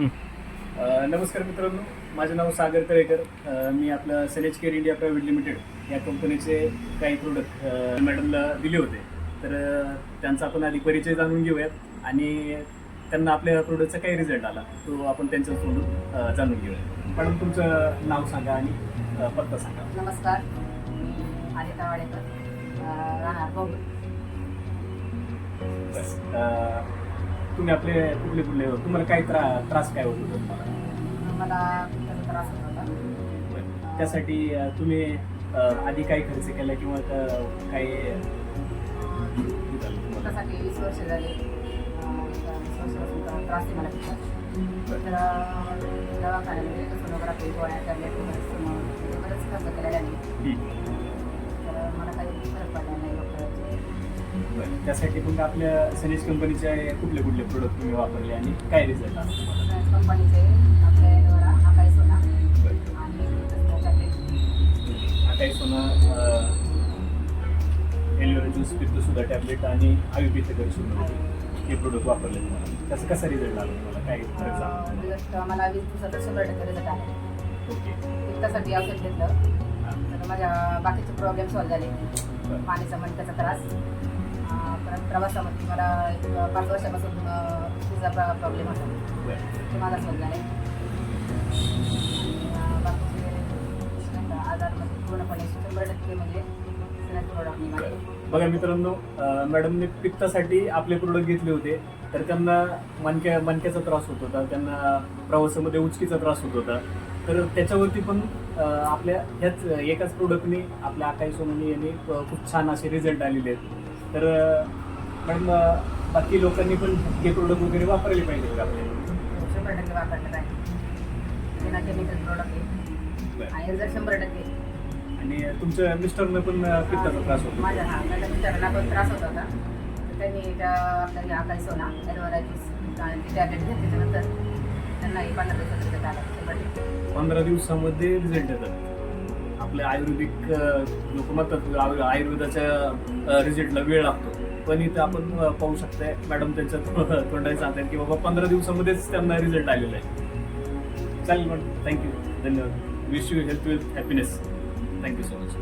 नमस्कार मित्रांनो. माझं नाव सागर तळेकर. मी आपलं सनेज केअर इंडिया प्रायव्हेट लिमिटेड या कंपनीचे काही प्रोडक्ट मॅडमला दिले होते. तर त्यांचा आपण आधी परिचय जाणून घेऊयात आणि त्यांना आपल्या प्रोडक्टचा काही रिझल्ट आला तो आपण त्यांच्यासोबत अ, जाणून घेऊया मॅडम तुमचं नाव सांगा आणि पत्ता सांगा. नमस्कार. राहणार तुम्ही आपले कुठले कुठले तुम्हाला काय त्रा त्रास काय होत होता तुम्हाला मला त्याचा त्रास होत. त्यासाठी अ, तुम्ही अ, आधी काही खर्च केला किंवा क- काही झालं तुम्हाला? त्यासाठी वीस वर्ष झाली अं, वीस वर्षापासून त्रास त्रास आहे मला खूप तर अं, दवाखान्यामध्ये सोनोग्राफी गोळ्या टॅब्लेट वगैरे बरंच खर्च केलेला. बरं. त्यासाठी मग आपल्या सनेज कंपनीचे कुठले कुठले प्रोडक्ट तुम्ही वापरले आणि काय रिझल्ट आला? कंपनीचे आपल्या द्वारा आकाई सोना. आणि काही सोना एलिओरा ज्यूस पित्त सुद्धा टॅबलेट आणि आयुर्वेद करू हे प्रोडक्ट वापरले तुम्हाला. त्याचा कसा रिझल्ट आला तुम्हाला? काय फरक झाला रिझल्ट मला वीस दिवसाचा शंभर टक्के रिझल्ट आला. ओके. पित्तासाठी औषध घेतलं. तर माझ्या बाकीचे प्रॉब्लेम सॉल्व्ह झाले. पाणीचा मणक्याचा त्रास. परत प्रवासामध्ये मला एक पाच वर्षापासून तिचा प्रॉब्लेम होता. ते म्हणजे पूर्णपणे शंभर टक्के म्हणजे प्रोडक्ट मी माझे बघा मित्रांनो मॅडमने पित्तासाठी आपले प्रोडक्ट घेतले होते तर त्यांना मणक्या मणक्याचा त्रास होत होता त्यांना प्रवासामध्ये उचकीचा त्रास होत होता. तर त्याच्यावरती पण आपल्या ह्याच एकाच प्रोडक्टने आपल्या आकाई सोननी यांनी खूप छान असे रिझल्ट आलेले आहेत. तर मॅडम अं, बाकी लोकांनी पण हे प्रोडक्ट वगैरे वापरले पाहिजे का आपले शंभर टक्के वापरलं पाहिजे बिना केमिकल प्रोडक्ट आहे. आणि रिझल्ट शंभर टक्के. आणि तुमच्या मिस्टरनं पण पित्ताचा त्रास होतो. माझ्या हा माझ्या मिस्टरांना पण त्रास होत होता. तर त्यांनी त्या सोना ती टॅब्लेट त्यांना पंधरा दिवसात रिझल्ट आला टक्के पंधरा दिवसामध्ये रिझल्ट येतात. आपले आयुर्वेदिक लोक म्हणतात आयुर्वेदाच्या रिझल्टला वेळ लागतो. पण इथं आपण पाहू शकताय मॅडम त्यांच्या तोंडाने सांगतात की बाबा पंधरा दिवसामध्येच त्यांना रिझल्ट आलेला आहे. चालेल मॅडम थँक्यू धन्यवाद. Wish you health with happiness thank you so much